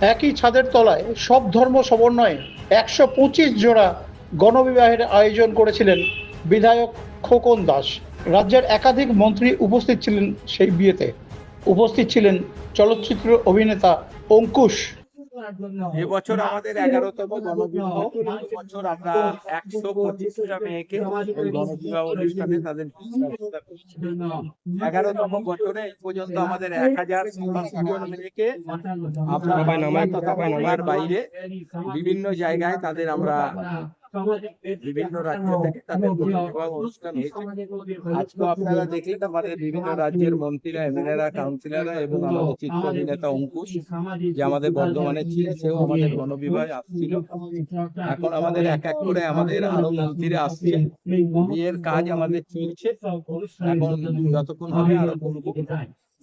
একই ছাদের তলায় সব ধর্ম সমন্বয়ে একশো পঁচিশ জোড়া গণবিবাহের আয়োজন করেছিলেন বিধায়ক খোকন দাস। রাজ্যের একাধিক মন্ত্রী উপস্থিত ছিলেন সেই বিয়েতে। উপস্থিত ছিলেন চলচ্চিত্র অভিনেতা অঙ্কুশ এবছর আমাদের এগারোতম গণবিবাহ বছর আমরা একশো পঁচিশটা মেয়েকে গণবিবাহ অনুষ্ঠানে তাদের এগারোতম বছরে এই পর্যন্ত আমাদের এক হাজার জন মেয়েকে আমরা বাইরে বিভিন্ন জায়গায় তাদের আমরা বিভিন্ন রাজ্য থেকে তাদের অনুষ্ঠান আজকে আপনারা দেখলেন আমাদের বিভিন্ন রাজ্যের মন্ত্রীরা এমএলএরা কাউন্সিলররা এবং আমাদের চিত্র অভিনেতা অঙ্কুশ যে আমাদের বর্ধমানে ছিল সেও আমাদের গণবিবাহে আসছিল। এখন আমাদের এক এক করে আমাদের আরও মন্ত্রীরা আসছে বিয়ের কাজ আমাদের চলছে। এখন যতক্ষণ হবে আরও বলব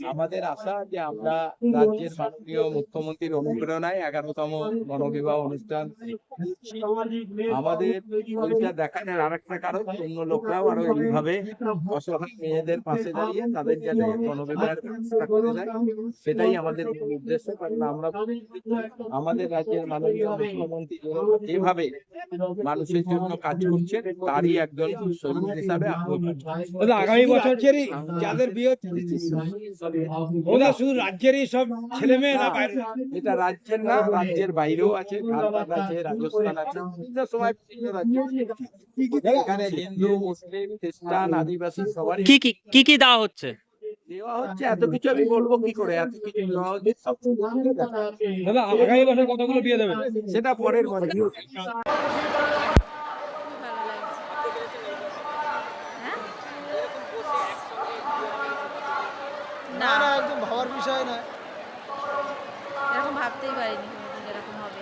আমাদের আশা যে আমরা রাজ্যের মাননীয় মুখ্যমন্ত্রীর অনুপ্রেরণায় এগারোতম গণবিবাহ অনুষ্ঠান আমাদের ওইটা দেখানোর আরেকটা কারণ অন্য লোকরাও আরও এইভাবে অসহায় মেয়েদের পাশে দাঁড়িয়ে তাদের যাতে গণবিবাহের ব্যবস্থা করে দেয় সেটাই আমাদের মূল উদ্দেশ্য। কারণ আমরা আমাদের রাজ্যের মাননীয় মুখ্যমন্ত্রী যেভাবে মানুষের জন্য কাজ করছে তারই একজন সৈনিক হিসাবে আমরা আগামী বছরেরই যাদের বিয়ে হচ্ছে শুধু রাজ্যেরই সব ছেলে মেয়ে না বাইরে। এটা রাজ্যের না রাজ্যের বাইরেও আছে ঝাড়খণ্ড আছে রাজস্থান আছে। বিভিন্ন সময় বিভিন্ন রাজ্য এখানে হিন্দু মুসলিম খ্রিস্টান আদিবাসী সবারই কি কি কি কি দেওয়া হচ্ছে? দেওয়া হচ্ছে এত কিছু আমি বলব কি করে? এত কিছু দেওয়া হচ্ছে দাদা আগামী বছর কতগুলো বিয়ে দেবেন? সেটা পরের বছর বিষয় নয়। এরকম ভাবতেই পারিনি এরকম হবে।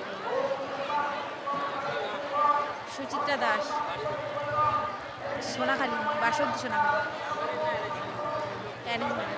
সুচিত্রা দাস। সোনাখালী বাসন্তী সোনাখালী। অ্যানিমেল।